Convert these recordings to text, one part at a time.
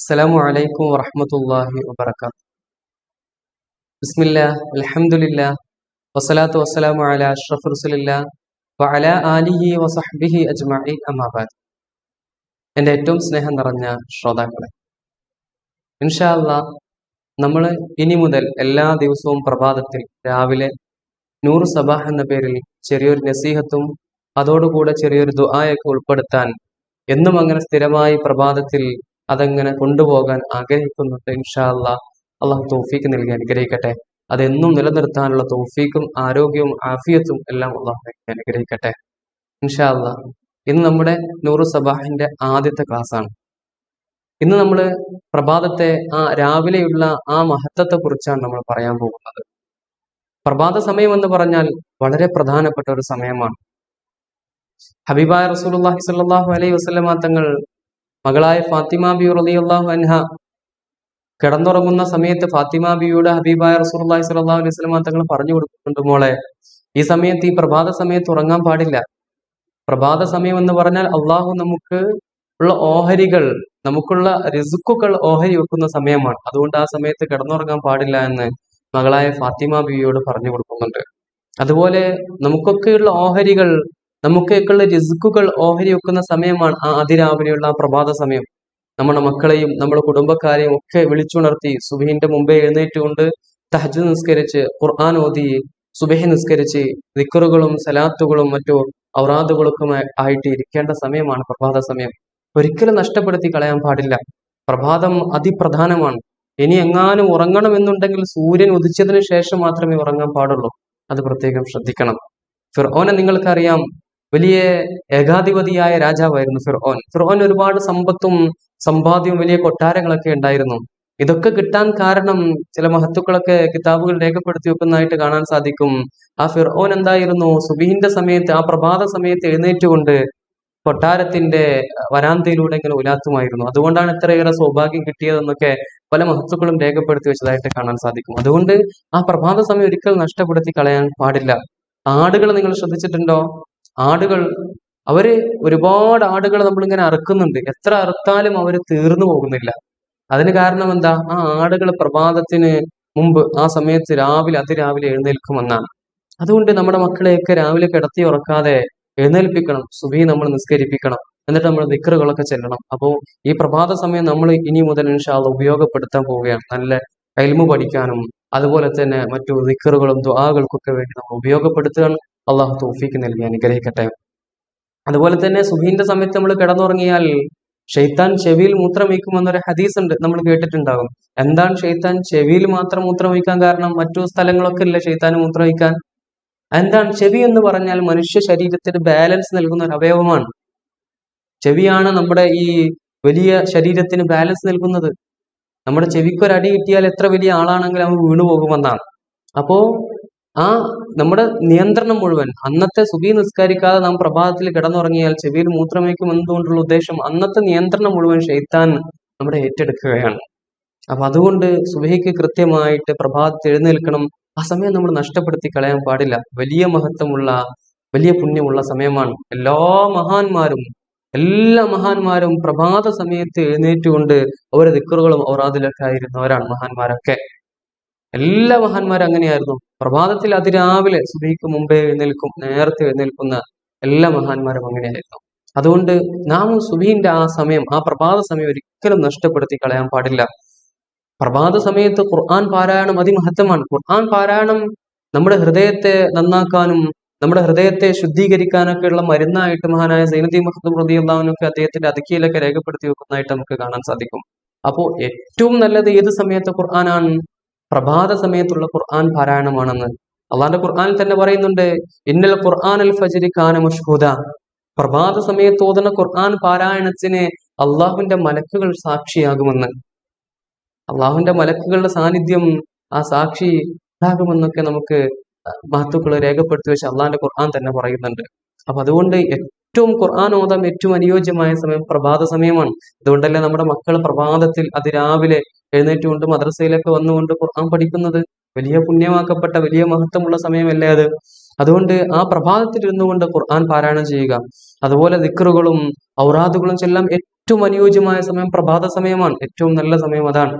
السلام عليكم ورحمة الله وبركاته بسم الله الحمد لله والصلاة والسلام على أشرف رسول الله وعلى آله وصحبه أجمعين أما بعد എൻ്റെ ഏറ്റവും സ്നേഹം നിറഞ്ഞ ശ്രോതാക്കളെ ഇൻഷാല്ല നമ്മൾ ഇനി മുതൽ എല്ലാ ദിവസവും പ്രഭാതത്തിൽ രാവിലെ നൂറ് സബാഹ് എന്ന പേരിൽ ചെറിയൊരു നസീഹത്തും അതോടുകൂടെ ചെറിയൊരു ദുആയൊക്കെ ഉൾപ്പെടുത്താൻ എന്നും അങ്ങനെ സ്ഥിരമായി പ്രഭാതത്തിൽ അതങ്ങനെ കൊണ്ടുപോകാൻ ആഗ്രഹിക്കുന്നുണ്ട്. ഇൻഷാ അല്ലാ അള്ളാഹു തോഫീക്ക് നൽകി അനുഗ്രഹിക്കട്ടെ. അതെന്നും നിലനിർത്താനുള്ള തോഫീക്കും ആരോഗ്യവും ആഫിയത്തും എല്ലാം അള്ളാഹു നൽകി അനുഗ്രഹിക്കട്ടെ. ഇൻഷാ അല്ലാ ഇന്ന് നമ്മുടെ നൂറു സബാഹിന്റെ ആദ്യത്തെ ക്ലാസ് ആണ് ഇന്ന് നമ്മൾ പ്രഭാതത്തെ ആ രാവിലെയുള്ള ആ മഹത്വത്തെ കുറിച്ചാണ് നമ്മൾ പറയാൻ പോകുന്നത്. പ്രഭാത സമയം എന്ന് പറഞ്ഞാൽ വളരെ പ്രധാനപ്പെട്ട ഒരു സമയമാണ്. ഹബീബായ റസൂലുള്ളാഹി സ്വല്ലല്ലാഹു അലൈഹി വസല്ലമ തങ്ങൾ മകളായ ഫാത്തിമ ബി റളിയല്ലാഹു അൻഹ കിടന്നുറങ്ങുന്ന സമയത്ത് ഫാത്തിമ ബിയുടെ ഹബീബായ റസൂലുള്ളാഹി സ്വല്ലല്ലാഹു അലൈഹി വസല്ലമ തങ്ങൾ പറഞ്ഞു കൊടുക്കുന്നുണ്ട് മോളെ ഈ സമയത്ത് ഈ പ്രഭാത സമയത്ത് ഉറങ്ങാൻ പാടില്ല. പ്രഭാത സമയം എന്ന് പറഞ്ഞാൽ അള്ളാഹു നമുക്ക് ഉള്ള ഓഹരികൾ നമുക്കുള്ള റിസുക്കുകൾ ഓഹരി വെക്കുന്ന സമയമാണ്. അതുകൊണ്ട് ആ സമയത്ത് കിടന്നുറങ്ങാൻ പാടില്ല എന്ന് മകളായ ഫാത്തിമ ബിയോട് പറഞ്ഞു കൊടുക്കുന്നുണ്ട്. അതുപോലെ നമുക്കൊക്കെയുള്ള ഓഹരികൾ നമുക്കൊക്കെയുള്ള റിസ്കുകൾ ഓഹരി വെക്കുന്ന സമയമാണ് ആ അതിരാവിലെയുള്ള ആ പ്രഭാത സമയം. നമ്മുടെ മക്കളെയും നമ്മുടെ കുടുംബക്കാരെയും ഒക്കെ വിളിച്ചുണർത്തി സുബഹിന്റെ മുമ്പേ എഴുന്നേറ്റുകൊണ്ട് തഹജ് നിസ്കരിച്ച് ഖുർആൻ ഓതി സുബഹി നിസ്കരിച്ച് ദിക്കറുകളും സലാത്തുകളും മറ്റു ഔറാദുകളൊക്കെ ആയിട്ട് ഇരിക്കേണ്ട സമയമാണ് പ്രഭാത സമയം. ഒരിക്കലും നഷ്ടപ്പെടുത്തി കളയാൻ പാടില്ല. പ്രഭാതം അതിപ്രധാനമാണ്. ഇനി എങ്ങാനും ഉറങ്ങണമെന്നുണ്ടെങ്കിൽ സൂര്യൻ ഉദിച്ചതിന് ശേഷം മാത്രമേ ഉറങ്ങാൻ പാടുള്ളൂ. അത് പ്രത്യേകം ശ്രദ്ധിക്കണം. ഫിർഓനെ നിങ്ങൾക്കറിയാം വലിയ ഏകാധിപതിയായ രാജാവായിരുന്നു ഫിർഓൻ. ഫിർഓൻ ഒരുപാട് സമ്പത്തും സമ്പാദ്യവും വലിയ കൊട്ടാരങ്ങളൊക്കെ ഉണ്ടായിരുന്നു. ഇതൊക്കെ കിട്ടാൻ കാരണം ചില മഹത്തുക്കളൊക്കെ കിതാബുകൾ രേഖപ്പെടുത്തി വെക്കുന്നതായിട്ട് കാണാൻ സാധിക്കും. ആ ഫിർഓൻ എന്തായിരുന്നു? സുബീഹിന്റെ സമയത്ത് ആ പ്രഭാത സമയത്ത് എഴുന്നേറ്റുകൊണ്ട് കൊട്ടാരത്തിന്റെ വരാന്തയിലൂടെ ഇങ്ങനെ ഉലാത്തുമായിരുന്നു. അതുകൊണ്ടാണ് ഇത്രയേറെ സൗഭാഗ്യം കിട്ടിയതെന്നൊക്കെ പല മഹത്തുക്കളും രേഖപ്പെടുത്തി വെച്ചതായിട്ട് കാണാൻ സാധിക്കും. അതുകൊണ്ട് ആ പ്രഭാത സമയം ഒരിക്കൽ നഷ്ടപ്പെടുത്തി കളയാൻ പാടില്ല. ആടുകൾ നിങ്ങൾ ശ്രദ്ധിച്ചിട്ടുണ്ടോ? ആടുകൾ അവർ ഒരുപാട് ആടുകൾ നമ്മളിങ്ങനെ അറുക്കുന്നുണ്ട്. എത്ര അറുത്താലും അവർ തീർന്നു പോകുന്നില്ല. അതിന് കാരണം എന്താ? ആ ആടുകൾ പ്രഭാതത്തിന് മുമ്പ് ആ സമയത്ത് രാവിലെ അതിരാവിലെ എഴുന്നേൽക്കുമെന്നാണ് അതുകൊണ്ട് നമ്മുടെ മക്കളെയൊക്കെ രാവിലെ കിടത്തി ഉറക്കാതെ എഴുന്നേൽപ്പിക്കണം. സുബി നമ്മൾ നിസ്കരിപ്പിക്കണം. എന്നിട്ട് നമ്മൾ ദിക്കറുകളൊക്കെ ചെല്ലണം. അപ്പോൾ ഈ പ്രഭാത സമയം നമ്മൾ ഇനി മുതൽ ഇൻഷാല്ല ഉപയോഗപ്പെടുത്താൻ പോവുകയാണ്. നല്ല കൈൽമു പഠിക്കാനും അതുപോലെ തന്നെ മറ്റു ദിക്കറുകളും ദ്വാകൾക്കൊക്കെ വേണ്ടി നമ്മൾ ഉപയോഗപ്പെടുത്തുകയാണ്. അള്ളാഹു തോഫിക്ക് നൽകി അനുഗ്രഹിക്കട്ടെ. അതുപോലെ തന്നെ സുഹീന്റെ സമയത്ത് നമ്മൾ കിടന്നുറങ്ങിയാൽ ഷെയ്ത്താൻ ചെവിയിൽ മൂത്രമൊഴിക്കുമെന്നൊരു ഹദീസ് ഉണ്ട് നമ്മൾ കേട്ടിട്ടുണ്ടാകും. എന്താണ് ഷെയ്ത്താൻ ചെവിയിൽ മാത്രം മൂത്രം മൂത്രമൊഴിക്കാൻ കാരണം? മറ്റു സ്ഥലങ്ങളൊക്കെ ഇല്ല ഷെയ്ത്താൻ മൂത്രമൊഴിക്കാൻ എന്താണ് ചെവി എന്ന് പറഞ്ഞാൽ മനുഷ്യ ശരീരത്തിന് ബാലൻസ് നൽകുന്ന ഒരു അവയവമാണ്. ചെവിയാണ് നമ്മുടെ ഈ വലിയ ശരീരത്തിന് ബാലൻസ് നൽകുന്നത്. നമ്മുടെ ചെവിക്കൊരടി കിട്ടിയാൽ എത്ര വലിയ ആളാണെങ്കിലും അവൻ വീണു പോകുമെന്നാണ് അപ്പോ ആ നമ്മുടെ നിയന്ത്രണം മുഴുവൻ. അന്നത്തെ സുബി നിസ്കരിക്കാതെ നാം പ്രഭാതത്തിൽ കിടന്നുറങ്ങിയാൽ ചെവിയിൽ മൂത്രമേക്കും എന്തുകൊണ്ടുള്ള ഉദ്ദേശം അന്നത്തെ നിയന്ത്രണം മുഴുവൻ ഷെയ്ത്താൻ നമ്മുടെ ഏറ്റെടുക്കുകയാണ്. അപ്പൊ അതുകൊണ്ട് സുബഹിക്ക് കൃത്യമായിട്ട് പ്രഭാതത്തിൽ എഴുന്നേൽക്കണം. ആ സമയം നമ്മൾ നഷ്ടപ്പെടുത്തി കളയാൻ പാടില്ല. വലിയ മഹത്വമുള്ള വലിയ പുണ്യമുള്ള സമയമാണ്. എല്ലാ മഹാന്മാരും എല്ലാ മഹാന്മാരും പ്രഭാത സമയത്ത് എഴുന്നേറ്റുകൊണ്ട് അവരെ ദിക്കറുകളും ഔറാദിലൊക്കെ ആയിരുന്നവരാണ് മഹാന്മാരൊക്കെ. എല്ലാ മഹാന്മാരും അങ്ങനെയായിരുന്നു. പ്രഭാതത്തിൽ അതിരാവിലെ സുബഹിക്ക് മുമ്പേ എഴുന്നേൽക്കും നേരത്തെ എഴുന്നേൽക്കുന്ന എല്ലാ മഹാന്മാരും അങ്ങനെയായിരുന്നു. അതുകൊണ്ട് നാം സുബീന്റെ ആ സമയം ആ പ്രഭാത സമയം ഒരിക്കലും നഷ്ടപ്പെടുത്തി കളയാൻ പാടില്ല. പ്രഭാത സമയത്ത് ഖുർആൻ പാരായണം അതിമഹത്വമാണ്. ഖുർആൻ പാരായണം നമ്മുടെ ഹൃദയത്തെ നന്നാക്കാനും നമ്മുടെ ഹൃദയത്തെ ശുദ്ധീകരിക്കാനൊക്കെ ഉള്ള മരുന്നായിട്ട് മഹാനായ സൈനദി മഹദൂം റതിയുള്ളവനൊക്കെ അദ്ദേഹത്തിന്റെ അതിക്കയിലൊക്കെ രേഖപ്പെടുത്തി വെക്കുന്നതായിട്ട് നമുക്ക് കാണാൻ സാധിക്കും. അപ്പോൾ ഏറ്റവും നല്ലത് ഏത് സമയത്ത് ഖുർആനാണ്? പ്രഭാത സമയത്തുള്ള ഖുർആൻ പാരായണമാണെന്ന്. അള്ളാന്റെ ഖുർആനിൽ തന്നെ പറയുന്നുണ്ട് ഇന്നൽ ഖുർആൻ അൽ ഫജരി ഖാന മഷ്ഹൂദ. പ്രഭാത സമയത്ത് ഓതുന്ന ഖുർആൻ പാരായണത്തിന് അള്ളാഹുവിന്റെ മലക്കുകൾ സാക്ഷിയാകുമെന്ന്. അള്ളാഹുവിന്റെ മലക്കുകളുടെ സാന്നിധ്യം ആ സാക്ഷി ഉണ്ടാകുമെന്നൊക്കെ നമുക്ക് മഹത്തുക്കൾ രേഖപ്പെടുത്തി വെച്ച് അള്ളാഹിന്റെ ഖുർആൻ തന്നെ പറയുന്നുണ്ട്. അപ്പൊ അതുകൊണ്ട് ഏറ്റവും ഖുർആൻ ഓതാൻ ഏറ്റവും അനുയോജ്യമായ സമയം പ്രഭാത സമയമാണ്. അതുകൊണ്ടല്ലേ നമ്മുടെ മക്കൾ പ്രഭാതത്തിൽ അതിരാവിലെ എഴുന്നേറ്റുകൊണ്ട് മദ്രസയിലൊക്കെ വന്നുകൊണ്ട് ഖുർആൻ പഠിക്കുന്നത്? വലിയ പുണ്യമാക്കപ്പെട്ട വലിയ മഹത്വമുള്ള സമയമല്ലേ അത്? അതുകൊണ്ട് ആ പ്രഭാതത്തിൽ ഇരുന്നുകൊണ്ട് ഖുർആൻ പാരായണം ചെയ്യുക. അതുപോലെ ദിക്റുകളും ഔറാദുകളും ചെല്ലാം ഏറ്റവും അനുയോജ്യമായ സമയം പ്രഭാത സമയമാണ്. ഏറ്റവും നല്ല സമയം അതാണ്.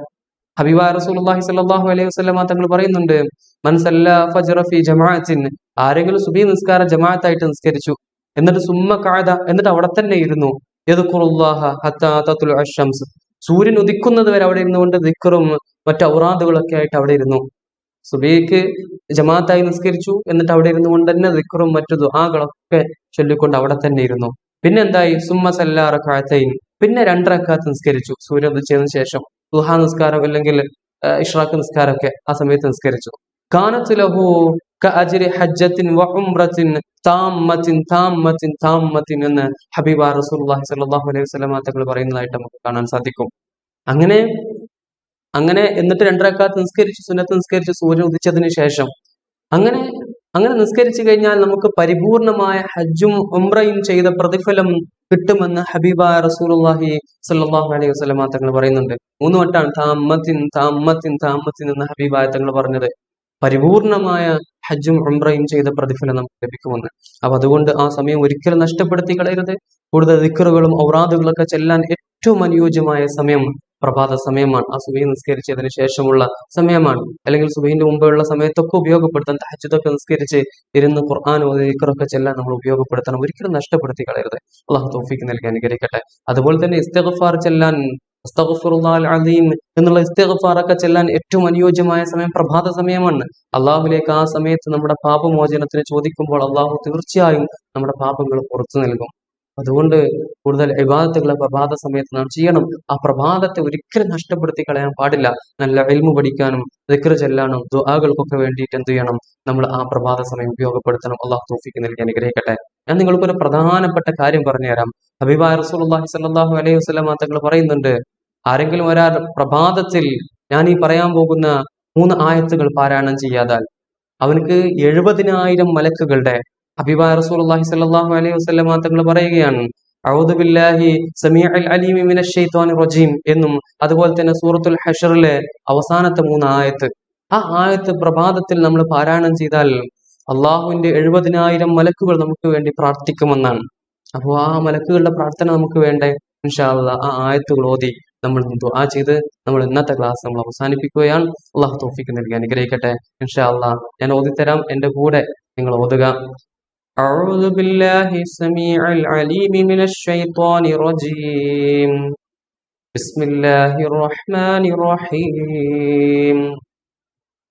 ഹബീബ റസൂലുള്ളാഹി സ്വല്ലല്ലാഹു അലൈഹി വസല്ലമ തങ്ങൾ പറയുന്നുണ്ട് മൻ സല്ല ഫജ്റ ഫി ജമാഅത്തിൻ ആരെങ്കിലും സുബഹി നിസ്കാരം ജമാഅത്തായിട്ട് നിസ്കരിച്ചു. എന്നിട്ട് സുമ്മ ഖഅദ എന്നിട്ട് അവിടെ തന്നെ ഇരുന്നു. സൂര്യൻ ഉദിക്കുന്നത് വരെ അവിടെ ഇരുന്നു കൊണ്ട് ദിക്കറും മറ്റു ഔറാദുകളൊക്കെ ആയിട്ട് അവിടെ ഇരുന്നു. സുബിക്ക് ജമാഅത്തായി നിസ്കരിച്ചു എന്നിട്ട് അവിടെ ഇരുന്നുകൊണ്ട് തന്നെ ദിക്കറും മറ്റു ദുഹാകളൊക്കെ ചൊല്ലിക്കൊണ്ട് അവിടെ തന്നെ ഇരുന്നു. പിന്നെ എന്തായി? സുമ്മ സല്ലാറ റക്അത്തൈൻ പിന്നെ രണ്ടരക്കാത്ത് നിസ്കരിച്ചു. സൂര്യൻ ഉദിച്ചതിന് ശേഷം ദുഹാ നിസ്കാരം അല്ലെങ്കിൽ ഇഷ്റാഖ് നിസ്കാരമൊക്കെ ആ സമയത്ത് നിസ്കരിച്ചു. കാനത്ത് ലഹു കഅജ്രി ഹജ്ജത്തിൻ വ ഉംറത്തിൻ താമ്മത്തിൻ താമ്മത്തിൻ താമ്മത്തിൻ എന്ന് ഹബീബ റസൂലുള്ളാഹി സ്വല്ലല്ലാഹു അലൈഹി വസല്ലം തങ്ങൾ പറയുന്നതായിട്ട് നമുക്ക് കാണാൻ സാധിക്കും. അങ്ങനെ അങ്ങനെ എന്നിട്ട് രണ്ടരക്കാത്ത് നിസ്കരിച്ച് സുന്നത്ത് നിസ്കരിച്ച് സൂര്യൻ ഉദിച്ചതിന് ശേഷം അങ്ങനെ അങ്ങനെ നിസ്കരിച്ചു കഴിഞ്ഞാൽ നമുക്ക് പരിപൂർണമായ ഹജ്ജും ഉംറയും ചെയ്ത പ്രതിഫലം കിട്ടുമെന്ന് ഹബീബ റസൂലുള്ളാഹി സ്വല്ലല്ലാഹു അലൈഹി വസല്ലം തങ്ങൾ പറയുന്നുണ്ട്. മൂന്ന് വട്ടാണ് താമത്തിൻ താമത്തിൻ താമത്തിൻ എന്ന് ഹബീബ തങ്ങൾ പറഞ്ഞത്. പരിപൂർണമായ ഹജ്ജും ഉംറയും ചെയ്ത പ്രതിഫലം നമുക്ക് ലഭിക്കുമെന്ന്. അപ്പൊ അതുകൊണ്ട് ആ സമയം ഒരിക്കലും നഷ്ടപ്പെടുത്തി കളയരുത്. കൂടുതൽ ദിക്കറുകളും ഔറാദുകളൊക്കെ ചെല്ലാൻ ഏറ്റവും അനുയോജ്യമായ സമയം പ്രഭാത സമയമാണ്. ആ സുബഹി നിസ്കരിച്ചതിന് ശേഷമുള്ള സമയമാണ്. അല്ലെങ്കിൽ സുബഹിന്റെ മുമ്പുള്ള സമയത്തൊക്കെ ഉപയോഗപ്പെടുത്താൻ തഹജ്ജുദൊക്കെ നിസ്കരിച്ച് ഇരുന്ന് ഖുർആാനോ ദിക്കറൊക്കെ ചെല്ലാൻ നമ്മൾ ഉപയോഗപ്പെടുത്തണം. ഒരിക്കലും നഷ്ടപ്പെടുത്തി കളയരുത്. അള്ളാഹു തൗഫീഖ് നൽകി അനുഗ്രഹിക്കട്ടെ. അതുപോലെ തന്നെ ഇസ്തിഗ്ഫാർ ചെല്ലാൻ എന്നുള്ള ഇസ്തഫാറൊക്കെ ചെല്ലാൻ ഏറ്റവും അനുയോജ്യമായ സമയം പ്രഭാത സമയമാണ്. അള്ളാഹുലേക്ക് ആ സമയത്ത് നമ്മുടെ പാപമോചനത്തിന് ചോദിക്കുമ്പോൾ അള്ളാഹു തീർച്ചയായും നമ്മുടെ പാപങ്ങൾ പുറത്തു നൽകും. അതുകൊണ്ട് കൂടുതൽ വിവാദത്തുകളെ പ്രഭാത സമയത്ത് നാം ചെയ്യണം. ആ പ്രഭാതത്തെ ഒരിക്കലും നഷ്ടപ്പെടുത്തി കളയാൻ പാടില്ല. നല്ല എൽമു പഠിക്കാനും ദിക്ർ ചെല്ലാനും ദുആകൾക്കൊക്കെ വേണ്ടിയിട്ട് എന്ത് ചെയ്യണം? നമ്മൾ ആ പ്രഭാത സമയം ഉപയോഗപ്പെടുത്തണം. അള്ളാഹു തോഫിക്ക് നൽകി അനുഗ്രഹിക്കട്ടെ. ഞാൻ നിങ്ങൾക്ക് ഒരു പ്രധാനപ്പെട്ട കാര്യം പറഞ്ഞുതരാം. ഹബീബ റസൂലുള്ളാഹി സ്വല്ലല്ലാഹു അലൈഹി വസല്ലം തങ്ങൾ പറയുന്നുണ്ട് ആരെങ്കിലും ഒരാൾ പ്രഭാതത്തിൽ ഞാൻ ഈ പറയാൻ പോകുന്ന മൂന്ന് ആയത്തുകൾ പാരായണം ചെയ്യാതാൽ അവനക്ക് എഴുപതിനായിരം മലക്കുകളുടെ ഹബീബ റസൂലുള്ളാഹി സ്വല്ലല്ലാഹു അലൈഹി വസല്ലം തങ്ങൾ പറയുകയാണ് റജീം എന്നും അതുപോലെ തന്നെ സൂറത്തുൽ ഹഷറിലെ അവസാനത്തെ മൂന്ന് ആയത്ത്. ആ ആയത്ത് പ്രഭാതത്തിൽ നമ്മൾ പാരായണം ചെയ്താൽ അള്ളാഹുവിന്റെ എഴുപതിനായിരം മലക്കുകൾ നമുക്ക് വേണ്ടി പ്രാർത്ഥിക്കുമെന്നാണ് അപ്പോൾ ആ മലക്കുകളുടെ പ്രാർത്ഥന നമുക്ക് വേണ്ടേ ഇൻഷാ അല്ലാ ആ ആയത്തുകൾ ഓതി നമ്മൾ ദുആ ചെയ്ത് നമ്മൾ ഇന്നത്തെ ക്ലാസ് നമ്മൾ അവസാനിപ്പിക്കുകയാണ് അള്ളാഹു തോഫിക്ക് നൽകി അനുഗ്രഹിക്കട്ടെ ഇൻഷാ അല്ലാ ഞാൻ ഓതിത്തരാം എന്റെ കൂടെ നിങ്ങൾ ഓതുക أعوذ بالله السميع العليم من الشيطان الرجيم بسم الله الرحمن الرحيم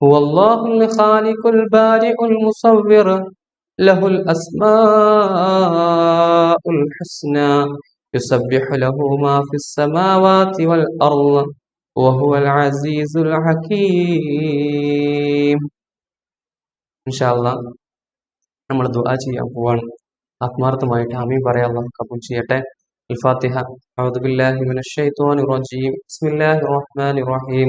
هو الله الخالق البارئ المصور له الأسماء الحسنى يسبح له ما في السماوات والأرض وهو العزيز الحكيم إن شاء الله നമ്മൾ ദുആ ചെയ്യാൻ പോവാണ് ആത്മാർത്ഥമായിട്ട് ആമീൻ പറയാൻ അള്ളാഹു കബൂൽ ചെയ്യട്ടെ الفاتحة أعوذ بالله من الشيطان الرجيم بسم الله الرحمن الرحيم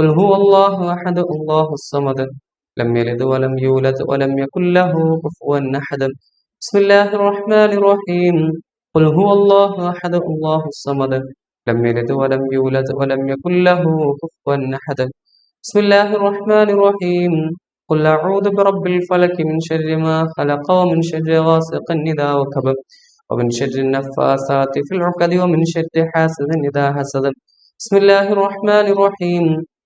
قل هو الله أحد الله الصمد. لم يلد ولم يولد ولم يكن له كفوا أحد. بسم الله الرحمن الرحيم. قل هو الله أحد الله الصمد. لم يلد ولم يولد ولم يكن له كفوا أحد. بسم الله الرحمن الرحيم. قل أعوذ برب الفلك من شر ما خلق ومن شر غاسق إذا وكب ومن شر النفاثات في العقد ومن شر حاسد إذا حسد. بسم الله الرحمن الرحيم.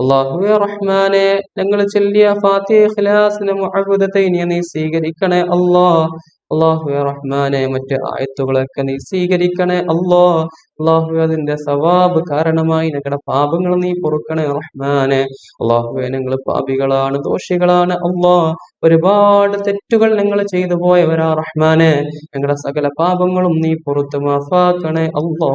അള്ളാഹുവെ റഹ്മാനെ ഞങ്ങൾ ചൊല്ലിയ ഫാത്തിഹ ഖിലാസിനെ മുഅവ്വദതൈനി നീ സ്വീകരിക്കണേ അല്ലാഹ്. അള്ളാഹുവെ റഹ്മാനെ മറ്റ് ആയത്തുകളൊക്കെ നീ സ്വീകരിക്കണേ അല്ലാ അള്ളാഹു അതിന്റെ സവാബ് കാരണമായി. ഞങ്ങളുടെ പാപങ്ങൾ നീ പൊറുക്കണേ റഹ്മാനെ. അള്ളാഹുവെ ഞങ്ങൾ പാപികളാണ് ദോഷികളാണ്. അള്ളാ ഒരുപാട് തെറ്റുകൾ ഞങ്ങൾ ചെയ്തു പോയവരാ റഹ്മാനെ. ഞങ്ങളുടെ സകല പാപങ്ങളും നീ പുറത്തു മാഫാക്കണേ അള്ളാ.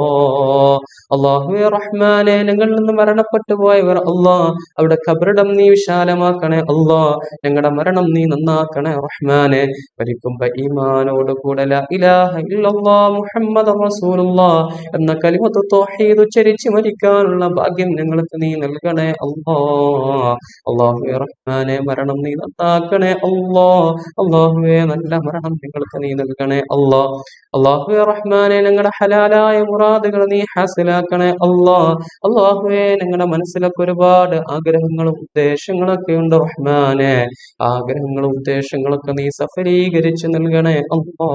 അള്ളാഹുവെ റഹ്മാനെ ഞങ്ങളിൽ നിന്ന് മരണപ്പെട്ടു പോയവർ അള്ളാ. അവിടെ ഖബറിടം നീ വിശാലമാക്കണേ അള്ളാ. ഞങ്ങളുടെ മരണം നീ നന്നാക്കണേ റഹ്മാനെ. മരിക്കുമ്പോ ഈമാനോട് കൂടെ ലാ ഇലാഹ ഇല്ലല്ലാ മുഹമ്മദ് റസൂലുള്ളാ എന്ന കലിമത്ത് തോഹീദ് ഉച്ചരിച്ച് മരിക്കാനുള്ള ഭാഗ്യം ഞങ്ങൾക്ക് നീ നൽകണേ അള്ളാ അള്ളാഹുവെ റഹ്മാനെ മരണം നീ നന്നാക്കണേ അള്ളാ അള്ളാഹുവെ നല്ല മരണം ഞങ്ങൾക്ക് നീ നൽകണേ അള്ളാ അള്ളാഹുവെ റഹ്മാനെ ഞങ്ങളുടെ ഹലാലായ മുറാദുകൾ നീ ഹാസിലാക്കണേ അള്ളാ അള്ളാഹുവെ ഞങ്ങളുടെ മനസ്സിലൊക്കെ ഒരുപാട് ആഗ്രഹങ്ങളും ഉദ്ദേശങ്ങളൊക്കെ ഉണ്ട് റഹ്മാനെ. ആഗ്രഹങ്ങളും ഉദ്ദേശങ്ങളൊക്കെ നീ സഫലീകരിച്ച് നൽകണേ അള്ളാ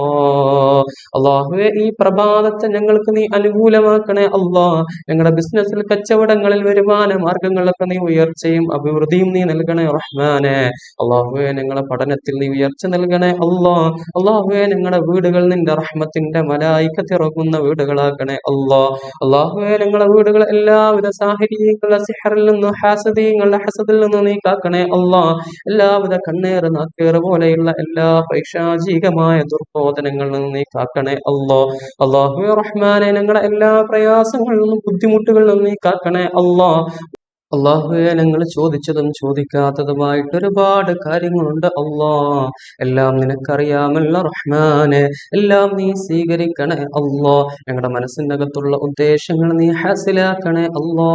അള്ളാഹുവെ ഈ പ്രഭാതത്തെ ഞങ്ങൾക്ക് നീ അനുകൂലമാക്കണേ അള്ളാ. ഞങ്ങളുടെ ബിസിനസ്സിൽ കച്ചവടങ്ങളിൽ വരുമാന മാർഗങ്ങളിലൊക്കെ നീ ഉയർച്ചയും അഭിവൃദ്ധിയും നീ നൽകണേ റഹ്മാനെ. അള്ളാഹുവെ ഞങ്ങളുടെ പഠനത്തിൽ നീ ഉയർച്ച നൽകണേ അള്ളാ. അള്ളാഹുവെ ഞങ്ങളുടെ വീടുകൾ നിന്റെ റഹ്മത്തിന്റെ മലായിക്കത്തിറങ്ങുന്ന വീടുകളാക്കണേ അള്ളാ. അള്ളാഹുവെ ഞങ്ങളുടെ വീടുകൾ എല്ലാവിധ സാഹചര്യങ്ങളുടെ സിഹറിൽ നിന്ന് ഹാസദീങ്ങളുടെ ഹസദിൽ നിന്നും നീ കാക്കണേ അള്ളാ. എല്ലാവിധ കണ്ണേറ് നാക്കേറ് പോലെയുള്ള എല്ലാ പൈശാചികമായ ദുർബോധനങ്ങളിൽ നിന്ന് നീ കാക്കണേ അള്ളാ. അള്ളാഹു റഹ്മാനെ ഞങ്ങളുടെ എല്ലാ പ്രയാസങ്ങളിൽ നിന്നും ബുദ്ധിമുട്ടുകളിൽ നിന്നും നീ കാക്കണേ അള്ളാ അള്ളാഹുവെ ഞങ്ങൾ ചോദിച്ചതും ചോദിക്കാത്തതുമായിട്ട് ഒരുപാട് കാര്യങ്ങളുണ്ട് അള്ളാ എല്ലാം നിനക്കറിയാമല്ല റഹ്മാനെ എല്ലാം നീ സ്വീകരിക്കണേ അള്ളാ ഞങ്ങളുടെ മനസ്സിൻ്റെ അകത്തുള്ള ഉദ്ദേശങ്ങൾ നീ ഹാസിലാക്കണേ അള്ളാ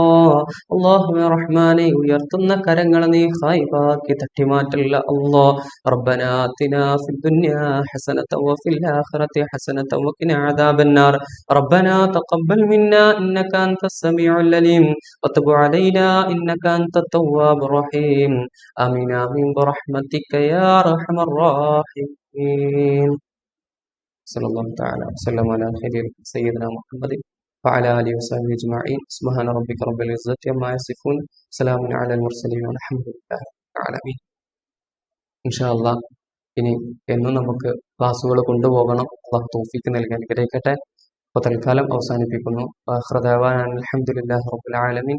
അള്ളാഹുവെ റഹ്മാനെ ഉയർത്തുന്ന കരങ്ങൾ നീ ഹായിബാക്കി തട്ടിമാറ്റല്ല അള്ളാ ربنا آتنا في الدنيا حسنة وفي الآخرة حسنة وقنا عذاب النار ربنا تقبل منا إنك أنت السميع العليم وتب علينا إنك أنت التواب الرحيم آمين آمين برحمتك يا أرحم الراحمين صلى الله تعالى وسلم على خير سيدنا محمد وعلى آله وصحبه أجمعين سبحان ربك رب العزة عما يصفون سلام على المرسلين والحمد لله رب العالمين إن شاء الله ഇനി എന്നും നമുക്ക് ക്ലാസ്സുകൾ കൊണ്ടുപോകണം അള്ളാഹു തോഫിക്ക് നൽകാൻ അനുഗ്രഹിക്കട്ടെ അപ്പോൾ തൽക്കാലം അവസാനിപ്പിക്കുന്നു അഹ്റദാവാൻ അലഹമുല്ലാ റബ്ബുൽ ആലമീൻ